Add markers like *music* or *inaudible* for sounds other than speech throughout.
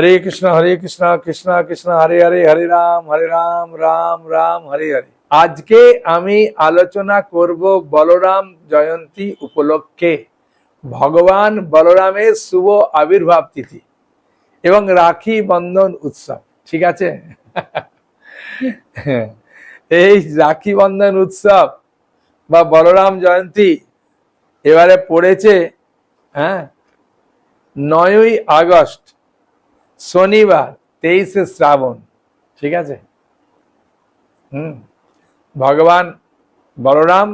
হরে কৃষ্ণ হরে কৃষ্ণ কৃষ্ণ কৃষ্ণ, হরে হরে হরে রাম হরে রাম রাম রাম, হরে হরে। আজকে আমি আলোচনা করব বলরাম জয়ন্তী উপলক্ষে। ভগবান বলরামের শুভ আবির্ভাব তিথি এবং রাখি বন্ধন উৎসব, ঠিক আছে? এই রাখি বন্ধন উৎসব বা বলরাম জয়ন্তী এবারে পড়েছে হ্যাঁ? নয়ই আগস্ট শনিবার, তেইশে শ্রাবণ। ঠিক আছে? হুম। ভগবান বলরাম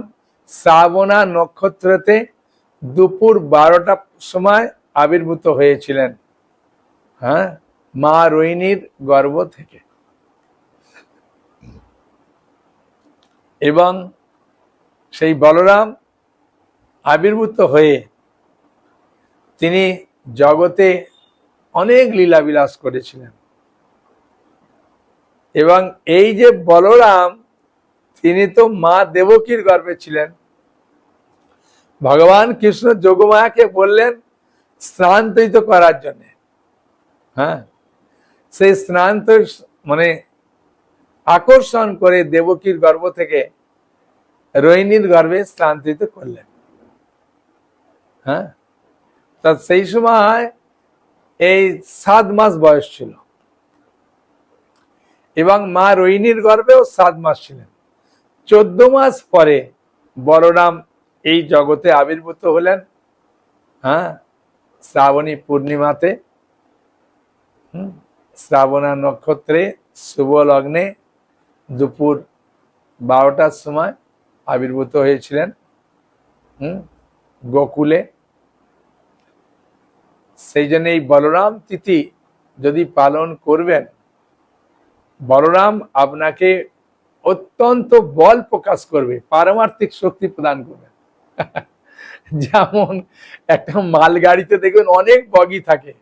শ্রাবণা নক্ষত্রতে দুপুর বারোটা সময় আবির্ভূত হয়েছিলেন হ্যাঁ? মা রোহিণীর গর্ভ থেকে। এবং সেই বলরাম আবির্ভূত হয়ে তিনি জগতে অনেক লীলা বিলাস করেছিলেন। এবং এই যে বলরাম, তিনি তো মা দেবকীর গর্ভে ছিলেন। ভগবান কৃষ্ণ যোগমায়াকে বললেন স্নান্তরিত করার জন্য। হ্যাঁ? সেই স্নান্ত মানে আকর্ষণ করে দেবকীর গর্ভ থেকে রোহিণীর গর্ভে স্নান্তরিত করলেন। হ্যাঁ? তা সেই সময় এই সাত মাস বয়স ছিল। এবং মা রোহিণীর গর্ভেও সাত মাস ছিলেন। চোদ্দ মাস পরে বলরাম এই জগতে আবির্ভূত হলেন হ্যাঁ শ্রাবণী পূর্ণিমাতে শ্রাবণা নক্ষত্রে, শুভ লগ্নে দুপুর বারোটার সময় আবির্ভূত হয়েছিলেন, হুম, গোকুলে। সেই জন্য এই বলরাম তিথি যদি পালন করবেন, বলরাম আপনাকে অত্যন্ত বল প্রকাশ করবে, পারমার্থিক শক্তি প্রদান করবে। *laughs* যেমন একটা মালগাড়িতে দেখবেন অনেক বগি থাকে,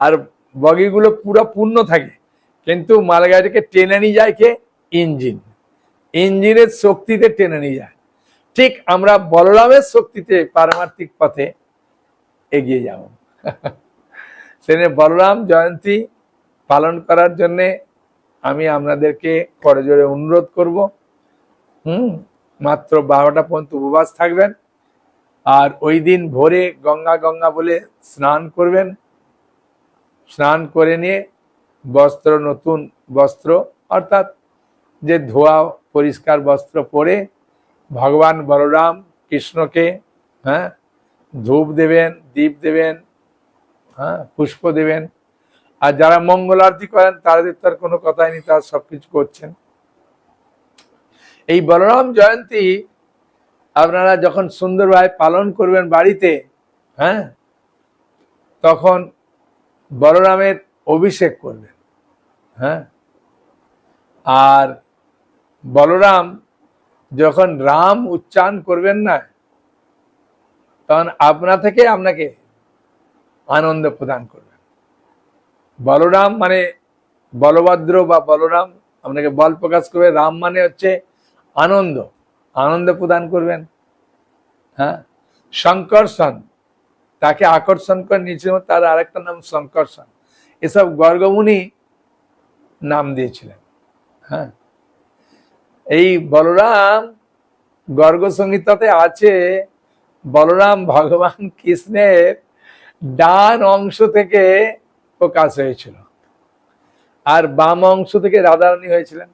আর বগিগুলো পুরো পূর্ণ থাকে, কিন্তু মালগাড়িকে টেনে নিয়ে যায় কে? ইঞ্জিন। ইঞ্জিনের শক্তিতে টেনে নিয়ে যায়। ঠিক আমরা বলরামের শক্তিতে পারমার্থিক পথে এগিয়ে যাব। *laughs* সেখানে বলরাম জয়ন্তী পালন করার জন্যে আমি আপনাদেরকে করজোরে অনুরোধ করব। হুম, মাত্র বারোটা পর্যন্ত উপবাস থাকবেন। আর ওই দিন ভোরে গঙ্গা গঙ্গা বলে স্নান করবেন। স্নান করে নিয়ে বস্ত্র, নতুন বস্ত্র, অর্থাৎ যে ধোয়া, পরিষ্কার বস্ত্র পরে ভগবান বলরাম কৃষ্ণকে হ্যাঁ ধূপ দেবেন, দীপ দেবেন হ্যাঁ পুষ্প দেবেন। আর যারা মঙ্গল আরতি করেন, তাদের তার কোনো কথাই নেই, তারা সবকিছু করছেন। এই বলরাম জয়ন্তী আপনারা যখন সুন্দরভাবে পালন করবেন বাড়িতে হ্যাঁ তখন বলরামের অভিষেক করবেন হ্যাঁ। আর বলরাম যখন রাম উচ্চারণ করবেন না, তখন আপনা থেকে আপনাকে আনন্দ প্রদান করবেন বলরাম মানে বলভদ্র বা বলরাম, আপনাকে বল প্রকাশ করবে। রাম মানে হচ্ছে আনন্দ। আনন্দ প্রদান করবেন। হ্যাঁ? শঙ্কর্ষণ তাকে আকর্ষণ করে নিয়েছিল। তার আরেকটা নাম শঙ্কর্ষণ এসব গর্গমুনি নাম দিয়েছিলেন। হ্যাঁ? এই বলরাম গর্গ সংহিতাতে আছে, বলরাম ভগবান কৃষ্ণের ডান অংশ থেকে প্রকাশ হয়েছিল। আর বাম অংশ থেকে রাধারানী হয়েছিলেন।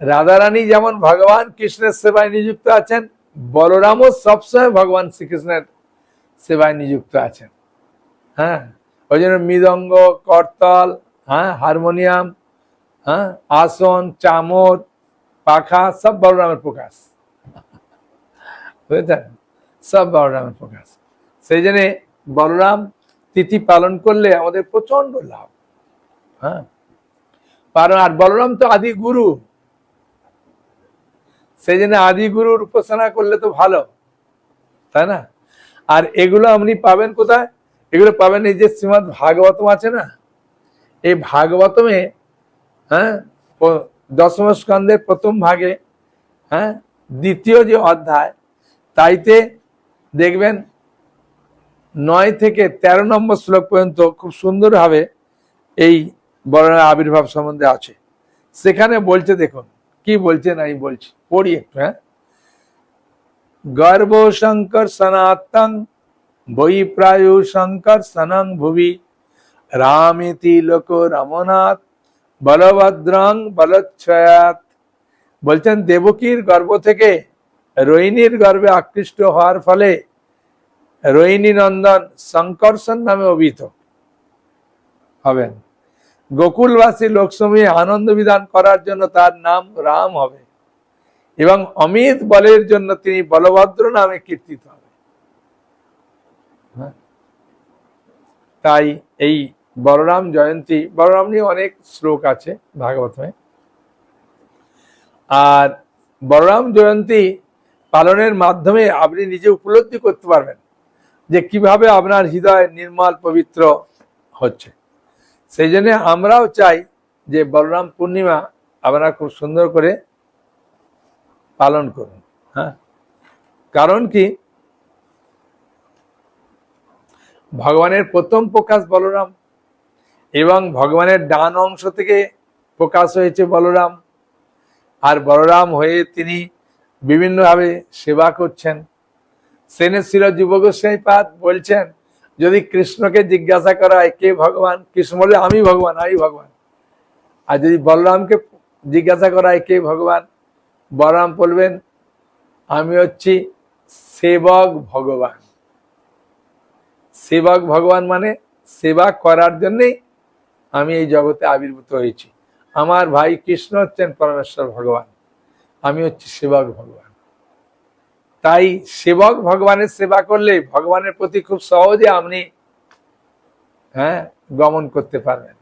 রাধারানী যেমন ভগবান কৃষ্ণের সেবায় নিযুক্ত আছেন, বলরামও সবসময় ভগবান শ্রীকৃষ্ণের সেবায় নিযুক্ত আছেন। হ্যাঁ ওই জন্য মৃদঙ্গ, করতল হ্যাঁ হারমোনিয়াম হ্যাঁ আসন, চামর, পাখা, সব বলরামের প্রকাশ বুঝেছেন? সব বলরামের প্রকাশ সেই জন্য বলরাম তিথি পালন করলে আমাদের প্রচণ্ড লাভ। হ্যাঁ? আর বলরাম তো আদি গুরু। সেই জন্য আদি গুরুর উপাসনা করলে তো ভালো। তাই না? আর এগুলো আপনি পাবেন কোথায়? এগুলো পাবেন এই যে শ্রীমদ ভাগবতম আছে না? এই ভাগবতমে হ্যাঁ? দশম স্কন্ধের প্রথম ভাগে হ্যাঁ? দ্বিতীয় যে অধ্যায়, তাইতে দেখবেন নয় থেকে ১৩ নম্বর শ্লোক পর্যন্ত খুব সুন্দরভাবে এই বলরামের আবির্ভাব সম্বন্ধে আছে। সেখানে বলছে, দেখুন, কি বলছেন আমি বলছি, পড়ি একটু হ্যাঁ? গর্ব শঙ্কর সনাতন বই প্রায় শঙ্কর সনং ভুবি, রামিতি লোক রমনাথ, বলভদ্রং বলচ্ছয়াত। বলছেন, দেবকীর গর্ভ থেকে রোহিণীর গর্ভে আকৃষ্ট হওয়ার ফলে রোহিণী নন্দন শঙ্কর্ষণ নামে অভিহিত। হবেন। গোকুলবাসী লোকসমূহে আনন্দ বিধান করার জন্য তার নাম রাম হবে। এবং অমিত বলের জন্য তিনি বলভদ্র নামে কীর্তিত হবে। হ্যাঁ। তাই এই বলরাম জয়ন্তী, বলরাম নিয়ে অনেক শ্লোক আছে ভাগবতমে। আর বলরাম জয়ন্তী পালনের মাধ্যমে আপনি নিজে উপলব্ধি করতে পারবেন। যে কীভাবে আপনার হৃদয় নির্মল, পবিত্র হচ্ছে। সেই জন্য আমরাও চাই যে বলরাম পূর্ণিমা আপনারা খুব সুন্দর করে পালন করুন হ্যাঁ। কারণ কি? ভগবানের প্রথম প্রকাশ বলরাম এবং ভগবানের ডান অংশ থেকে প্রকাশ হয়েছে বলরাম। আর বলরাম হয়ে তিনি বিভিন্নভাবে সেবা করছেন। সেনের শির যুবগোস্বাই পাদ বলছেন, যদি কৃষ্ণকে জিজ্ঞাসা করা হয়, কে ভগবান? কৃষ্ণ বলে আমি ভগবান আমি ভগবান। আর যদি বলরামকে জিজ্ঞাসা করা হয়, কে ভগবান? বলরাম বলবেন, আমি হচ্ছি সেবক ভগবান। সেবক ভগবান মানে সেবা করার জন্যেই আমি এই জগতে আবির্ভূত হয়েছি। আমার ভাই কৃষ্ণ হচ্ছেন পরমেশ্বর ভগবান। আমি হচ্ছি সেবক ভগবান। তাই সেবক ভগবানের সেবা করলে ভগবানের প্রতি খুব সহজে আপনি হ্যাঁ গমন করতে পারবেন।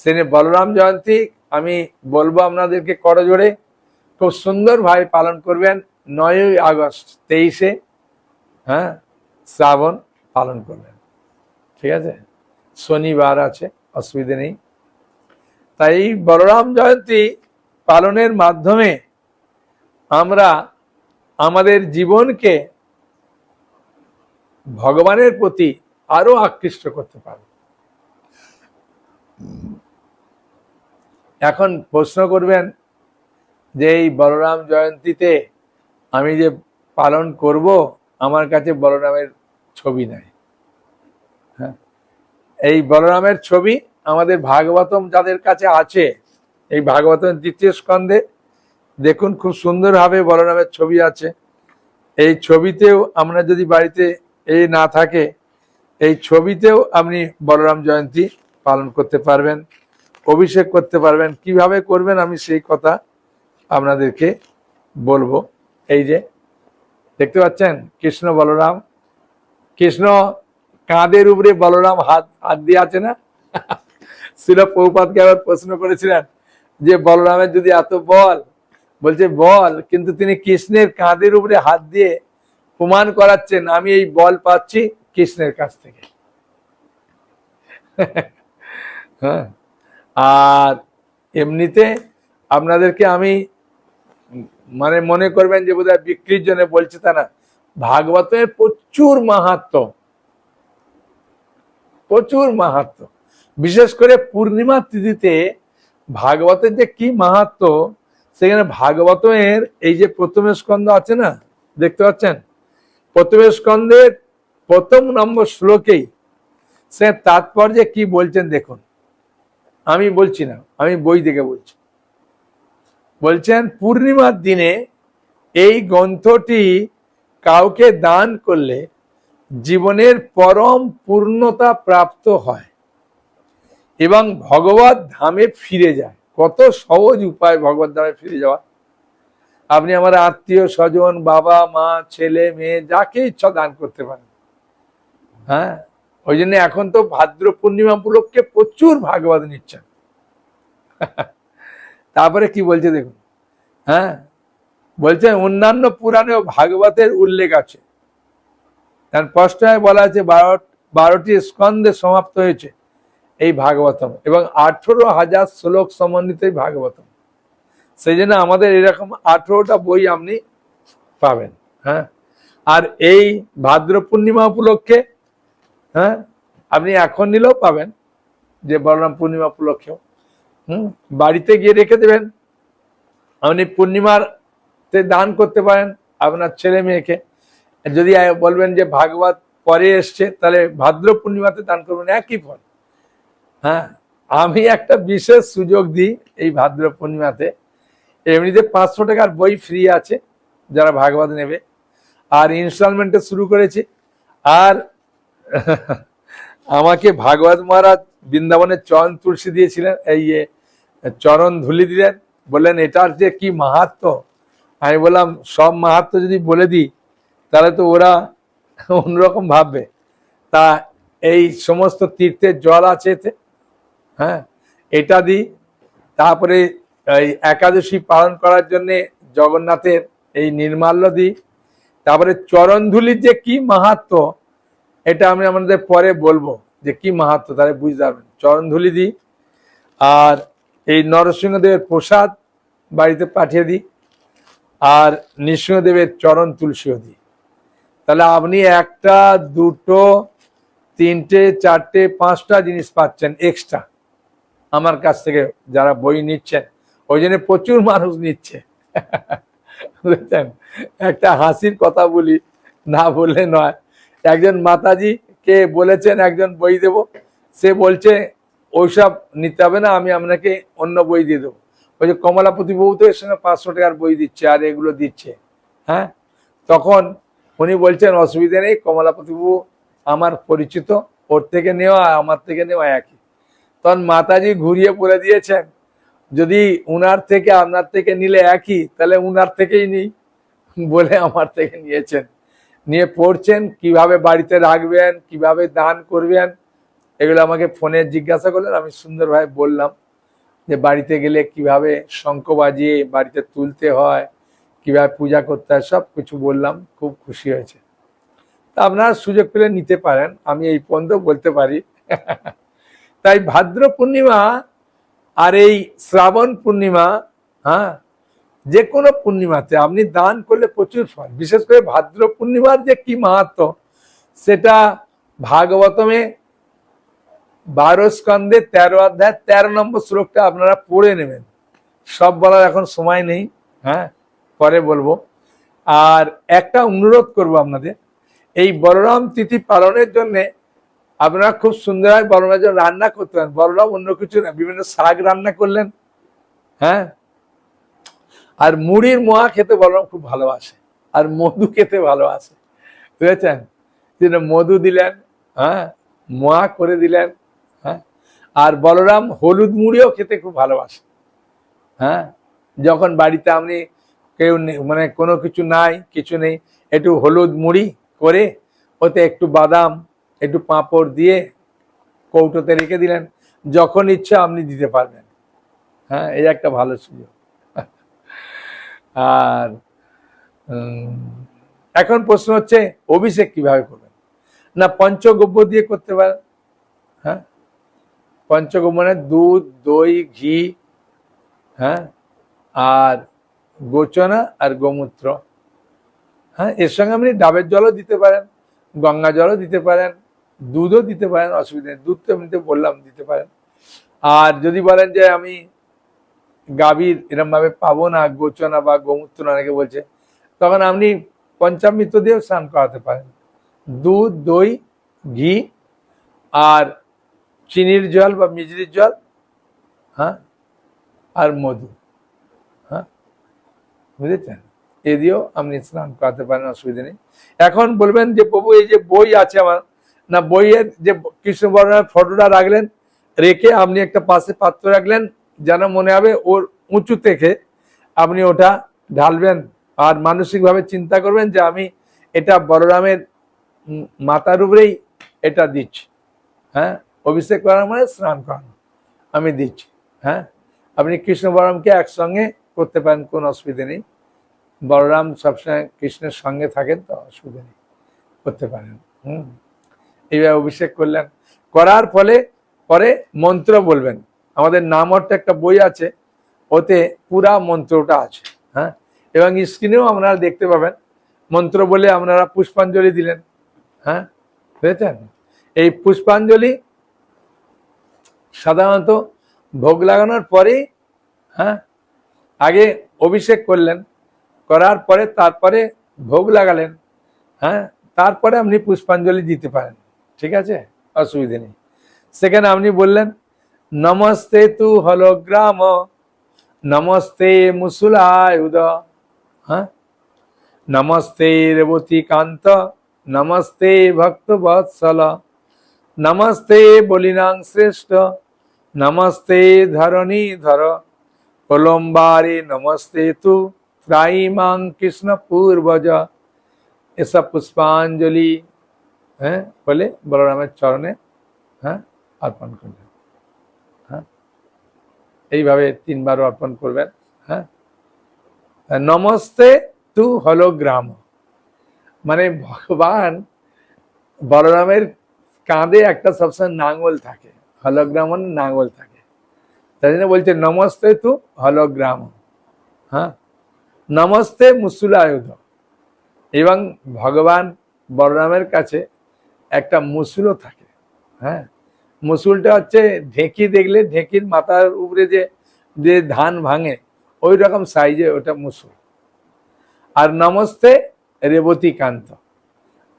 সেনে বলরাম জয়ন্তী, আমি বলব আপনাদেরকে করজোড়ে, খুব সুন্দরভাবে পালন করবেন। নয়ই আগস্ট তেইশে হ্যাঁ শ্রাবণ পালন করবেন। ঠিক আছে? শনিবার আছে, অসুবিধে নেই। তাই বলরাম জয়ন্তী পালনের মাধ্যমে আমরা আমাদের জীবনকে ভগবানের প্রতি আরও আকৃষ্ট করতে পারব এখন প্রশ্ন করবেন যে এই বলরাম জয়ন্তীতে আমি যে পালন করব, আমার কাছে বলরামের ছবি নাই। হ্যাঁ এই বলরামের ছবি আমাদের ভাগবতম যাদের কাছে আছে, এই ভাগবতম দ্বিতীয় স্কন্ধে দেখুন, খুব সুন্দরভাবে বলরামের ছবি আছে। এই ছবিতেও আমরা যদি বাড়িতে এই না থাকে, এই ছবিতেও আপনি বলরাম জয়ন্তী পালন করতে পারবেন, অভিষেক করতে পারবেন। কীভাবে করবেন আমি সেই কথা আপনাদেরকে বলব। এই যে, দেখতে পাচ্ছেন, কৃষ্ণ বলরাম। কৃষ্ণ কাঁধের উপরে বলরাম হাত হাত দিয়ে আছে না? *laughs* শিল পৌপাতকে আবার প্রশ্ন করেছিলেন যে, বলরামের যদি এত বল বলছে, বল। কিন্তু তিনি কৃষ্ণের কাঁধের উপরে হাত দিয়ে প্রমাণ করাচ্ছেন, আমি এই বল পাচ্ছি কৃষ্ণের কাছ থেকে। *laughs* হ্যাঁ। আর এমনিতে আপনাদেরকে আমি মানে মনে করবেন যে বোধহয় বিক্রির জন্য বলছে তা না, ভাগবতের প্রচুর মাহাত্ম। প্রচুর মাহাত্ম। বিশেষ করে পূর্ণিমা তিথিতে ভাগবতের যে কি মাহাত্ম সেখানে ভাগবতের এই যে প্রথম স্কন্ধ আছে না, দেখতে পাচ্ছেন? প্রথম স্কন্ধের প্রথম নম্বর শ্লোকেই সে তাৎপর্যে কি বলছেন দেখুন। আমি বলছি না, আমি বই থেকে বলছি। বলছেন, পূর্ণিমার দিনে এই গ্রন্থটি কাউকে দান করলে জীবনের পরম পূর্ণতা প্রাপ্ত হয় এবং ভগবত ধামে ফিরে যায়। কত সহজ উপায় ভগবত ধামে ফিরে যাওয়া। আপনি আমার আত্মীয়, স্বজন, বাবা, মা, ছেলে, মেয়ে, যাকে ইচ্ছা দান করতে পারেন। হ্যাঁ? ওই জন্য এখন তো ভাদ্র পূর্ণিমা উপলক্ষে প্রচুর ভাগবত নিচ্ছেন। *laughs* তারপরে কি বলছে দেখুন। হ্যাঁ? বলছে অন্যান্য পুরাণেও ভাগবতের উল্লেখ আছে। কারণ স্পষ্টভাবে বলা আছে বারো বারোটি স্কন্ধে সমাপ্ত হয়েছে। এই ভাগবতম। এবং আঠেরো হাজার শ্লোক সমন্বিত এই ভাগবতম। সেই জন্য আমাদের এরকম আঠেরোটা বই আপনি পাবেন হ্যাঁ? আর এই ভাদ্র পূর্ণিমা উপলক্ষে হ্যাঁ? আপনি এখন নিলেও পাবেন, যে বলরাম পূর্ণিমা উপলক্ষেও। হুম? বাড়িতে গিয়ে রেখে দেবেন। আপনি পূর্ণিমারতে দান করতে পারেন আপনার ছেলে মেয়েকে। যদি বলবেন যে ভাগবত পরে এসছে, তাহলে ভাদ্র পূর্ণিমাতে দান করবেন, একই ফল। হ্যাঁ আমি একটা বিশেষ সুযোগ দিই এই ভাদ্র পূর্ণিমাতে। এমনিতে পাঁচশো টাকার বই ফ্রি আছে, যারা ভাগবত নেবে। আর ইনস্টলমেন্টে শুরু করেছি। আর আমাকে ভাগবত মহারাজ বৃন্দাবনের চরণ তুলসী দিয়েছিলেন, এই চরণ ধুলি দিলেন, বললেন, এটার যে কি মাহাত্ম? আমি বললাম, সব মাহাত্ম যদি বলে দিই, তাহলে তো ওরা অন্যরকম ভাববে। তা এই সমস্ত তীর্থের জল আছে এতে। হ্যাঁ? এটা দিই। তারপরে এই একাদশী পালন করার জন্যে জগন্নাথের এই নির্মাল্য দিই। তারপরে চরণধুলির যে কি মাহাত্ম, এটা আমি আমাদের পরে বলব যে কি মাহাত্ম, তাহলে বুঝতে পারবেন। চরণধুলি দিই আর এই নরসিংহদেবের প্রসাদ বাড়িতে পাঠিয়ে দিই আর নৃসিংহদেবের চরণ তুলসীও দিই। তাহলে আপনি একটা, দুটো, তিনটে, চারটে, পাঁচটা জিনিস পাচ্ছেন এক্সট্রা আমার কাছ থেকে যারা বই নিচ্ছেন, ওই জন্য প্রচুর মানুষ নিচ্ছে। বুঝছেন? একটা হাসির কথা বলি, না বললে নয়। একজন মাতাজি কে বলেছেন, একজন বই দেব, সে বলছে, ওইসব নিতে হবে না, আমি আপনাকে অন্য বই দিয়ে দেবো। ওই যে কমলাপতি বউ তো এর সঙ্গে পাঁচশো টাকার বই দিচ্ছে, আর এগুলো দিচ্ছে। হ্যাঁ? তখন উনি বলছেন, অসুবিধা নেই কমলাপতি বাবু আমার পরিচিত, ওর থেকে নেওয়া, আমার থেকে নেওয়া একই। তখন মাতাজি ঘুরিয়ে বলে দিয়েছেন, যদি উনার থেকে আপনার থেকে নিলে একই, তাহলে উনার থেকেই নিই। বলে আমার থেকে নিয়েছেন। নিয়ে পড়ছেন, কীভাবে বাড়িতে রাখবেন, কীভাবে দান করবেন, এগুলো আমাকে ফোনে জিজ্ঞাসা করলেন। আমি সুন্দরভাবে বললাম যে, বাড়িতে গেলে কীভাবে শঙ্খ বাজিয়ে বাড়িতে তুলতে হয়, কীভাবে পূজা করতে হয়, সব কিছু বললাম, খুব খুশি হয়েছে। তা আপনারা সুযোগ পেলে নিতে পারেন, আমি এই পর্যন্ত বলতে পারি। তাই ভাদ্র পূর্ণিমা আর এই শ্রাবণ পূর্ণিমা হ্যাঁ যে কোনো পূর্ণিমাতে আপনি দান করলে প্রচুর ফল। বিশেষ করে ভাদ্র পূর্ণিমার যে কি মাহাত্ম, সেটা ভাগবতমে বারো স্কন্ধে তেরো অধ্যায় তেরো নম্বর শ্লোকটা আপনারা পড়ে নেবেন। সব বলার এখন সময় নেই হ্যাঁ পরে বলব। আর একটা অনুরোধ করব আপনাদের, এই বলরাম তিথি পালনের জন্যে আপনারা খুব সুন্দরভাবে বলরামের জন্য রান্না করতে পারেন। বলরাম অন্য কিছু না, বিভিন্ন শাক রান্না করলেন। হ্যাঁ? আর মুড়ির মোয়া খেতে বলরাম খুব ভালোবাসে। আর মধু খেতে ভালোবাসে। বুঝেছেন? যেন মধু দিলেন হ্যাঁ? মোয়া করে দিলেন হ্যাঁ? আর বলরাম হলুদ মুড়িও খেতে খুব ভালোবাসে। হ্যাঁ? যখন বাড়িতে আপনি কেউ মানে কোনো কিছু নাই, কিছু নেই, একটু হলুদ মুড়ি করে, ওতে একটু বাদাম একটু পাঁপড় দিয়ে কৌটোতে রেখে দিলেন। যখন ইচ্ছা আপনি দিতে পারবেন। হ্যাঁ এই একটা ভালো সুযোগ। আর এখন প্রশ্ন হচ্ছে, অভিষেক কীভাবে করবেন? না, পঞ্চগব্য দিয়ে করতে পারেন? হ্যাঁ? পঞ্চগব্য মানে দুধ, দই, ঘি হ্যাঁ? আর গোচনা আর গোমূত্র। হ্যাঁ এর সঙ্গে আপনি ডাবের জলও দিতে পারেন, গঙ্গা জলও দিতে পারেন। দুধও দিতে পারেন, অসুবিধা নেই। দুধ তো এমনিতে বললাম, দিতে পারেন। আর যদি বলেন যে আমি গাভীর এরমভাবে পাবো না, গোচনা বা গোমূত্র অনেকে বলছে, তখন আপনি পঞ্চামৃত দিয়েও স্নান করাতে পারেন। দুধ, দই, ঘি আর চিনির জল বা মিজরির জল হ্যাঁ আর মধু হ্যাঁ বুঝেছেন? এ দিয়েও আপনি স্নান করাতে পারেন, অসুবিধা নেই। এখন বলবেন যে, প্রভু, এই যে বই আছে আমার না, বইয়ের যে কৃষ্ণ বর্ণের ফটোটা রাখলেন, রেখে আপনি একটা পাশে পাত্র রাখলেন, যেন মনে হবে ওর উঁচু থেকে আপনি ওটা ঢালবেন আর মানসিকভাবে চিন্তা করবেন যে আমি এটা বলরামের মাথার উপরেই এটা দিচ্ছি। হ্যাঁ অভিষেক করার মানে স্নান করানো, আমি দিচ্ছি। হ্যাঁ আপনি কৃষ্ণ বলরামকে একসঙ্গে করতে পারেন, কোনো অসুবিধে নেই। বলরাম সবসময় কৃষ্ণের সঙ্গে থাকেন, তো অসুবিধা নেই, করতে পারেন। হুম। এইভাবে অভিষেক করলেন। করার ফলে পরে মন্ত্র বলবেন। আমাদের নাম অর্থ একটা বই আছে, ওতে পুরা মন্ত্রটা আছে হ্যাঁ? এবং স্ক্রিনেও আপনারা দেখতে পাবেন, মন্ত্র বলে আপনারা পুষ্পাঞ্জলি দিলেন হ্যাঁ? বুঝেছেন? এই পুষ্পাঞ্জলি সাধারণত ভোগ লাগানোর পরেই হ্যাঁ? আগে অভিষেক করলেন, করার পরে তারপরে ভোগ লাগালেন হ্যাঁ? তারপরে আপনি পুষ্পাঞ্জলি দিতে পারেন। ঠিক আছে? অসুবিধে নেই। সেখানে আপনি বললেন, নমস্তে তু হলগ্রাম, নমস্তে মুসুলায়ুধ হ্যাঁ? নমস্তে রেবতী কান্ত, নমস্তে ভক্ত বৎসল নমস্তে বলিনাং শ্রেষ্ঠ, নমস্তে ধরণী ধর কলম্বারে নমস্তে তু ত্রাইমাং কৃষ্ণ পূর্বজ এসব পুষ্পাঞ্জলি হ্যাঁ? বলে বলরামের চরণে হ্যাঁ অর্পণ করবেন হ্যাঁ? এইভাবে তিনবার অর্পণ করবেন হ্যাঁ? নমস্তে তু হলোগ্রাম মানে ভগবান বলরামের কাঁধে একটা সবসময় নাঙ্গল থাকে হলোগ্রাম নাঙ্গল থাকে। তাই জন্য বলছে নমস্তে তু হলোগ্রাম হ্যাঁ? নমস্তে মুসুলায়ুধ। এবং ভগবান বলরামের কাছে একটা মুসুলও থাকে হ্যাঁ? মুসুলটা হচ্ছে ঢেঁকি দেখলে ঢেঁকির মাথার উপরে যে যে ধান ভাঙে, ওই রকম সাইজে ওটা মুসুল। আর নমস্তে রেবতী কান্ত।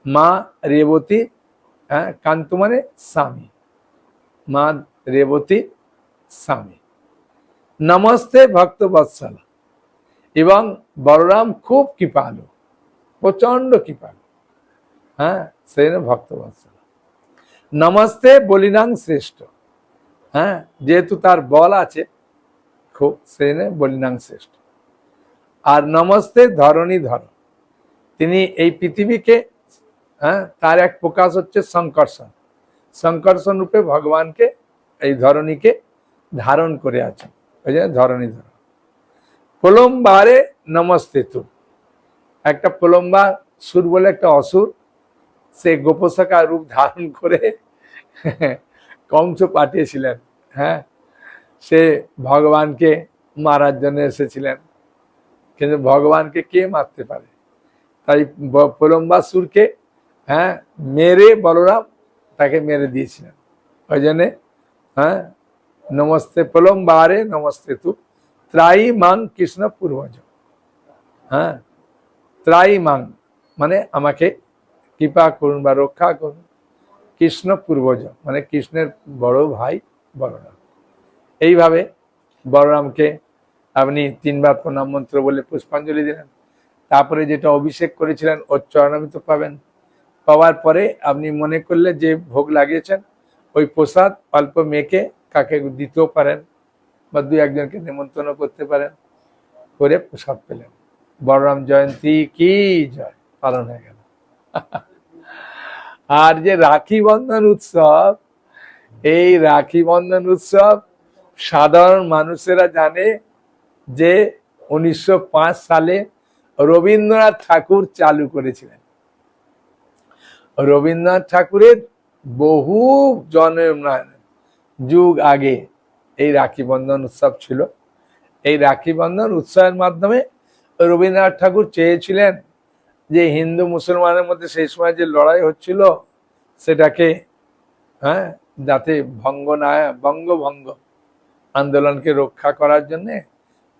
মা রেবতী হ্যাঁ কান্ত মানে স্বামী। মা রেবতী, স্বামী। নমস্তে ভক্ত বৎসল। এবং বলরাম খুব কৃপালু প্রচণ্ড কৃপালু হ্যাঁ? জন্য ভক্ত বৎসল নমস্তে বলিনাং শ্রেষ্ঠ। হ্যাঁ যেহেতু তার বল আছে, খুব সেই জন্য বলিনাং শ্রেষ্ঠ। আর নমস্তে ধরণী ধর। তিনি এই পৃথিবীকে হ্যাঁ তার এক প্রকাশ হচ্ছে সংকর্ষণ। সংকর্ষণ রূপে ভগবানকে, এই ধরণীকে ধারণ করে আছেন। ওই জন্য ধরণী ধর। প্রলম্বারে নমস্তে তু একটা প্রলম্বা সুর বলে একটা অসুর। সে গোপশাখা রূপ ধারণ করে কংস পাঠিয়েছিলেন হ্যাঁ? সে ভগবানকে মারার জন্য এসেছিলেন। কিন্তু ভগবানকে কে মারতে পারে? তাই প্রলম্বাসুরকে হ্যাঁ মেরে বলরাম তাকে মেরে দিয়েছিলেন। ওই জন্যে হ্যাঁ নমস্তে প্রলম্বারে নমস্তে তু ত্রাই মাং কৃষ্ণ পূর্বজ। হ্যাঁ ত্রাই মাং মানে আমাকে কৃপা করুন বা রক্ষা করুন। কৃষ্ণ পূর্বজ মানে কৃষ্ণের বড় ভাই বলরাম এইভাবে বলরামকে আপনি তিনবার প্রণাম মন্ত্র বলে পুষ্পাঞ্জলি দিলেন। তারপরে যেটা অভিষেক করেছিলেন, ওর চরণামিত পাবেন। পাওয়ার পরে আপনি মনে করলে যে ভোগ লাগিয়েছেন, ওই প্রসাদ অল্প মেখে কাকে দিতেও পারেন বা দু একজনকে নিমন্ত্রণ করতে পারেন, করে প্রসাদ পেলেন। বলরাম জয়ন্তী কি জয়, পালন হয়ে গেল। *laughs* আর যে রাখি বন্ধন উৎসব, এই রাখি বন্ধন উৎসব সাধারণ মানুষেরা জানে যে উনিশশো পাঁচ সালে রবীন্দ্রনাথ ঠাকুর চালু করেছিলেন। রবীন্দ্রনাথ ঠাকুরের বহু জন্ম যুগ আগে এই রাখি বন্ধন উৎসব ছিল। এই রাখি বন্ধন উৎসবের মাধ্যমে রবীন্দ্রনাথ ঠাকুর চেয়েছিলেন যে হিন্দু মুসলমানের মধ্যে সেই সময় যে লড়াই হচ্ছিল, সেটাকে হ্যাঁ যাতে ভঙ্গ না বঙ্গভঙ্গ আন্দোলনকে রক্ষা করার জন্যে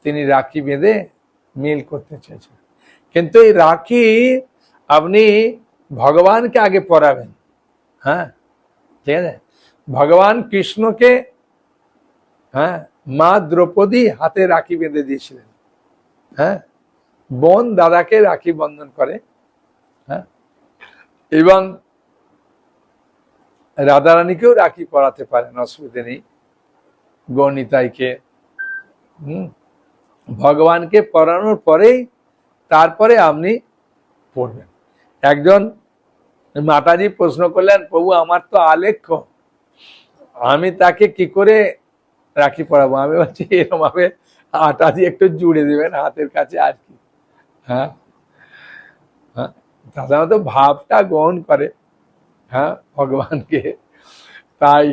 তিনি রাখি বেঁধে মিল করতে চেয়েছেন কিন্তু এই রাখি আপনি ভগবানকে আগে পরাবেন হ্যাঁ ঠিক আছে? ভগবান কৃষ্ণকে হ্যাঁ মা দ্রৌপদী হাতে রাখি বেঁধে দিয়েছিলেন হ্যাঁ বোন দাদাকে রাখি বন্ধন করে হ্যাঁ? এবং রাধারানীকেও রাখি পড়াতে পারেন, অসুবিধে নেই। গণিতাইকে, হুম? ভগবানকে পড়ানোর পরেই তারপরে আপনি পড়বেন। একজন মাতাজি প্রশ্ন করলেন, প্রভু, আমার তো আলেখ্য, আমি তাকে কি করে রাখি পড়াবো আমি বলছি এরকম ভাবে আটা দিয়ে একটু জুড়ে দেবেন, হাতের কাছে আর কি। হ্যাঁ? হ্যাঁ? সাধারণত ভাবটা গ্রহণ করে হ্যাঁ ভগবানকে। তাই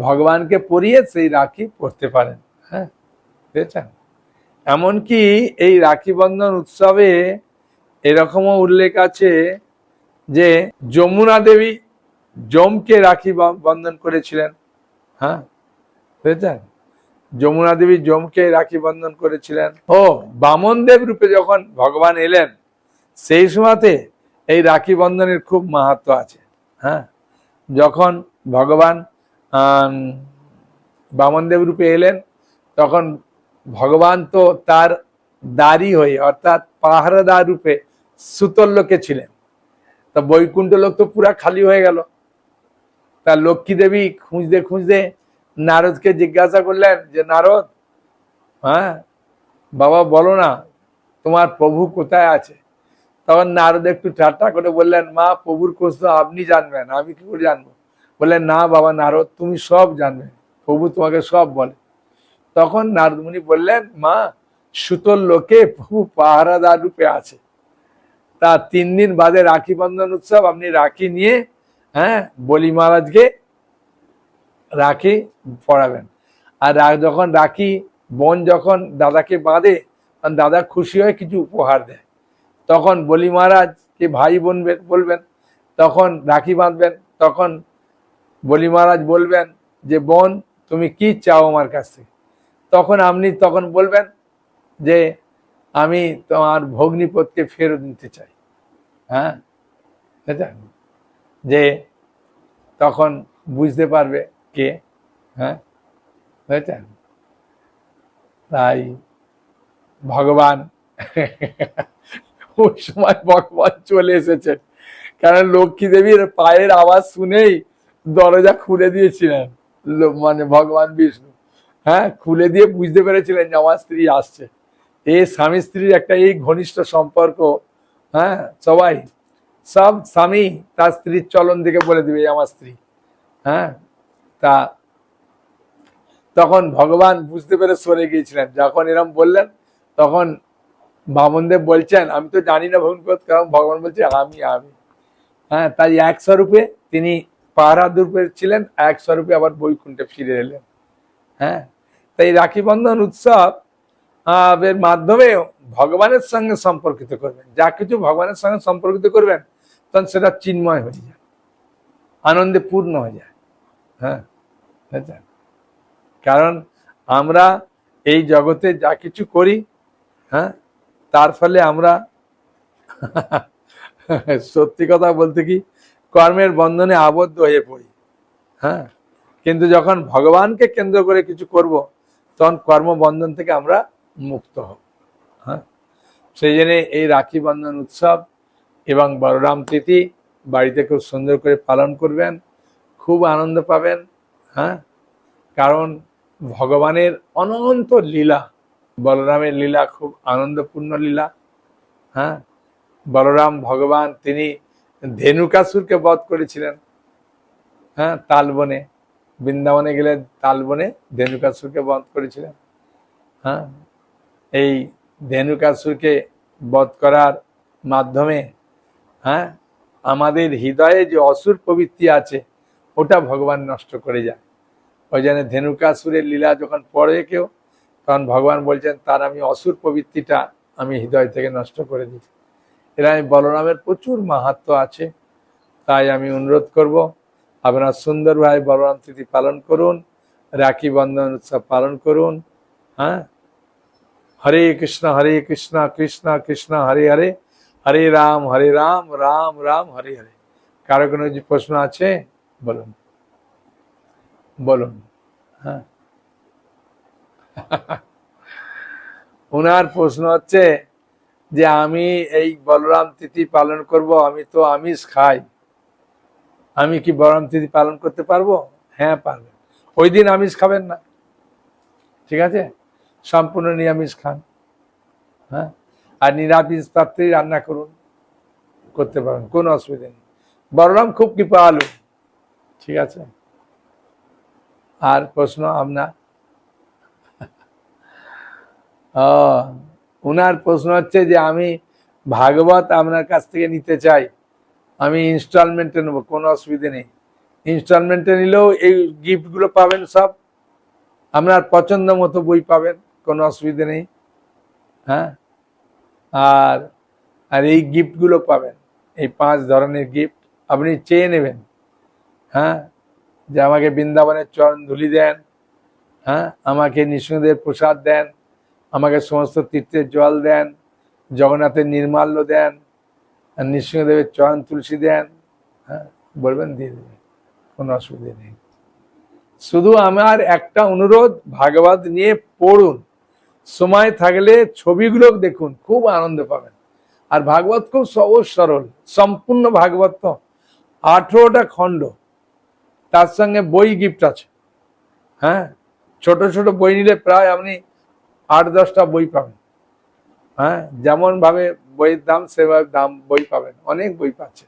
ভগবানকে পরিয়ে সেই রাখি পড়তে পারেন হ্যাঁ? বুঝেছেন এমনকি এই রাখি বন্ধন উৎসবে এরকমও উল্লেখ আছে যে যমুনা দেবী যমকে রাখি বন্ধন করেছিলেন হ্যাঁ? বুঝেছেন যমুনা দেবী যমকে রাখি বন্ধন করেছিলেন। ও, বামন দেব রূপে যখন ভগবান এলেন, সেই সময়তে এই রাখি বন্ধনের খুব মাহাত্ম আছে হ্যাঁ? যখন ভগবান বামনদেব রূপে এলেন, তখন ভগবান তো তার দাড়ি হয়ে, অর্থাৎ পাহারাদার রূপে সুতর লোকে ছিলেন। তা বৈকুণ্ঠ লোক তো পুরা খালি হয়ে গেল। তা লক্ষ্মী দেবী খুঁজতে খুঁজতে নারদকে জিজ্ঞাসা করলেন যে, নারদ হ্যাঁ বাবা বলো না, তোমার প্রভু কোথায় আছে? তখন নারদ একটু ঠাট্টা করে বললেন, মা, প্রভুর খোঁজ তো আপনি জানবেন, আমি কি করে জানব? বললেন, না বাবা নারদ, তুমি সব জানবে, প্রভু তোমাকে সব বলে। তখন নারদমুনি বললেন, মা, সুতোর লোকে প্রভু পাহারাদার রূপে আছে। তা তিন দিন বাদে রাখি বন্ধন উৎসব, আপনি রাখি নিয়ে হ্যাঁ বলি মহারাজকে রাখি পড়াবেন। আর যখন রাখি, বোন যখন দাদাকে বাঁধে, তখন দাদা খুশি হয়ে কিছু উপহার দেয়। তখন বলি মহারাজকে ভাই বলবেন বলবেন, তখন রাখি বাঁধবেন, তখন বলি মহারাজ বলবেন যে, বোন, তুমি কি চাও আমার কাছ থেকে? তখন আপনি তখন বলবেন যে, আমি তোমার ভগ্নিপথকে ফেরত নিতে চাই। হ্যাঁ? যে তখন বুঝতে পারবে কে? হ্যাঁ? বুঝেছেন তাই ভগবান ওই সময় ভগবান চলে এসেছেন কারণ লক্ষ্মী দেবীর পায়ের আওয়াজ শুনেই দরজা খুলে দিয়েছিলেন। মানে ভগবান বিষ্ণু। হ্যাঁ খুলে দিয়ে বুঝতে পেরেছিলেন যে আমার স্ত্রী আসছে। এই স্বামী স্ত্রীর একটা এই ঘনিষ্ঠ সম্পর্ক হ্যাঁ সবাই। সব স্বামী তার স্ত্রীর চলন দেখে বলে দিবে "এই আমার স্ত্রী। হ্যাঁ তা তখন ভগবান বুঝতে পেরে সরে গিয়েছিলেন। যখন এরম বললেন, তখন বামনদেব বলছেন, আমি তো জানি না ভগবান কারণ ভগবান বলছে, আমি আমি। হ্যাঁ তাই এক স্বরূপে তিনি পাহারা রূপে ছিলেন, এক স্বরূপে আবার বৈকুণ্ঠে ফিরে এলেন। হ্যাঁ তাই রাখি বন্ধন উৎসব এর মাধ্যমে ভগবানের সঙ্গে সম্পর্কিত করবেন। যা কিছু ভগবানের সঙ্গে সম্পর্কিত করবেন, তখন সেটা চিন্ময় হয়ে যায়, আনন্দে পূর্ণ হয়ে যায়। হ্যাঁ বুঝলেন? কারণ আমরা এই জগতে যা কিছু করি হ্যাঁ তার ফলে আমরা *laughs* সত্যি কথা বলতে কি, কর্মের বন্ধনে আবদ্ধ হয়ে পড়ি হ্যাঁ। কিন্তু যখন ভগবানকে কেন্দ্র করে কিছু করব, তখন কর্মবন্ধন থেকে আমরা মুক্ত হব হ্যাঁ। সেই জন্য এই রাখি বন্ধন উৎসব এবং বলরাম তিথি বাড়িতে খুব সুন্দর করে পালন করবেন। খুব আনন্দ পাবেন হ্যাঁ? কারণ ভগবানের অনন্ত লীলা, বলরামের লীলা, খুব আনন্দপূর্ণ লীলা হ্যাঁ? বলরাম ভগবান, তিনি ধেনুকাসুরকে বধ করেছিলেন হ্যাঁ? তালবনে, বৃন্দাবনে গেলে তালবনে ধেনুকাসুরকে বধ করেছিলেন হ্যাঁ? এই ধেনুকাসুরকে বধ করার মাধ্যমে হ্যাঁ? আমাদের হৃদয়ে যে অসুর প্রবৃত্তি আছে ওটা ভগবান নষ্ট করে যায় ওই জন্য ধেনুকাসুরের লীলা যখন পড়ে কেউ, তখন ভগবান বলছেন, তার আমি অসুর প্রবৃত্তিটা আমি হৃদয় থেকে নষ্ট করে দিই। এরা আমি বলরামের প্রচুর মাহাত্ম আছে। তাই আমি অনুরোধ করব, আপনারা সুন্দরভাবে বলরাম তিথি পালন করুন, রাখি বন্ধন উৎসব পালন করুন হ্যাঁ? হরে কৃষ্ণ হরে কৃষ্ণ কৃষ্ণ কৃষ্ণ, হরে হরে হরে রাম হরে রাম রাম রাম, হরে হরে। কারও কোনো প্রশ্ন আছে? বলুন। বলুন। হ্যাঁ। ওনার প্রশ্ন হচ্ছে যে আমি এই বলরাম তিথি পালন করব, আমি তো আমিষ খাই। আমি কি বলরাম তিথি পালন করতে পারব? হ্যাঁ পারবেন ওই দিন আমিষ খাবেন না। ঠিক আছে? সম্পূর্ণ নিরামিষ খান। হ্যাঁ? আর নিরামিষ পাত্রেই রান্না করুন। করতে পারেন কোনো অসুবিধা নেই। বলরাম খুব কৃপালু। ঠিক আছে? আর প্রশ্ন আপনার? *laughs* ওনার প্রশ্ন হচ্ছে যে আমি ভাগবত আপনার কাছ থেকে নিতে চাই। আমি ইনস্টলমেন্টে নেব, কোনো অসুবিধে নেই। ইনস্টলমেন্টে নিলেও এই গিফটগুলো পাবেন সব। আপনার পছন্দ মতো বই পাবেন, কোনো অসুবিধে নেই। হ্যাঁ? আর আর এই গিফটগুলো পাবেন। এই পাঁচ ধরনের গিফট আপনি চেয়ে নেবেন। হ্যাঁ? যে আমাকে বৃন্দাবনের চরণ ধুলি দেন হ্যাঁ? আমাকে নৃসিংহদেবের প্রসাদ দেন, আমাকে সমস্ত তীর্থের জল দেন, জগন্নাথের নির্মাল্য দেন নৃসিংহদেবের চরণ তুলসী দেন হ্যাঁ? বলবেন, দিয়ে দেবেন। কোনো অসুবিধে নেই। শুধু আমার একটা অনুরোধ, ভাগবত নিয়ে পড়ুন। সময় থাকলে ছবিগুলো দেখুন, খুব আনন্দ পাবেন। আর ভাগবত খুব সহজ সরল, সম্পূর্ণ ভাগবত। আঠেরোটা খণ্ড। তার সঙ্গে বই গিফট আছে। হ্যাঁ? ছোট ছোট বই নিলে প্রায় আপনি আট, দশটা বই পাবেন। হ্যাঁ? যেমন ভাবে বইয়ের দাম, সেভাবে দাম বই পাবেন। অনেক বই পাচ্ছে।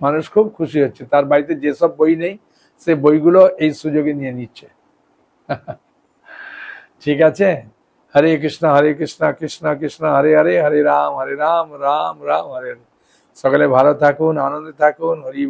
মানুষ খুব খুশি হচ্ছে। তার বাড়িতে যেসব বই নেই, সে বইগুলো এই সুযোগে নিয়ে নিচ্ছে। *laughs* ঠিক আছে? হরে কৃষ্ণ হরে কৃষ্ণ কৃষ্ণ কৃষ্ণ, হরে হরে হরে রাম হরে রাম রাম রাম, হরে হরে। সকলে ভালো থাকুন, আনন্দে থাকুন, হরি